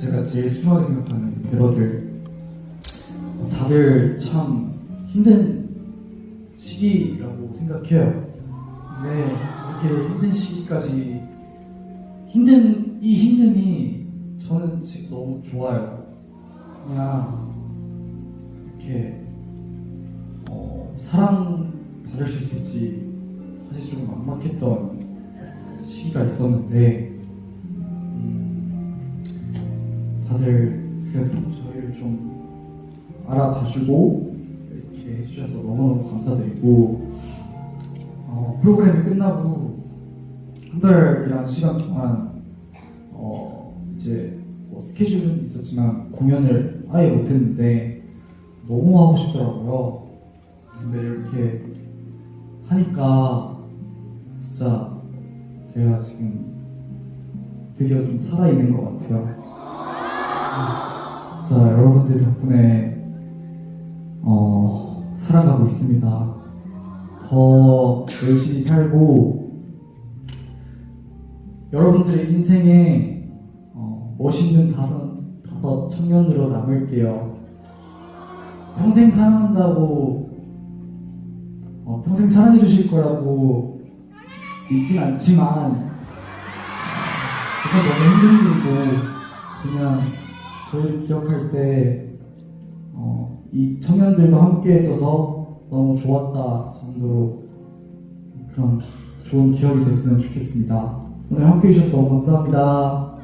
제가 제일 소중하게 생각하는 배러들 다들 참 힘든 시기라고 생각해요. 근데 이렇게 힘든 시기까지 힘든 이 힘듦이 저는 지금 너무 좋아요. 그냥 이렇게 어, 사랑 받을 수 있을지 사실 좀 막막했던 시기가 있었는데 다들 그래도 저희를 좀 알아봐주고 이렇게 해주셔서 너무너무 감사드리고 어, 프로그램이 끝나고 한 달이라는 시간 동안 어, 이제 뭐 스케줄은 있었지만 공연을 아예 못했는데 너무 하고 싶더라고요. 근데 이렇게 하니까 진짜 제가 지금 드디어 좀 살아있는 것 같아요. 진짜 여러분들 덕분에 어, 살아가고 있습니다. 더 열심히 살고 여러분들의 인생에 어, 멋있는 다섯, 다섯 청년으로 남을게요. 평생 사랑한다고 어, 평생 사랑해 주실 거라고 믿진 않지만 그건 너무 힘들고 그냥 저희를 기억할 때 어, 이 청년들과 함께 있어서 너무 좋았다 정도로 그런 좋은 기억이 됐으면 좋겠습니다. 오늘 함께 해주셔서 너무 감사합니다.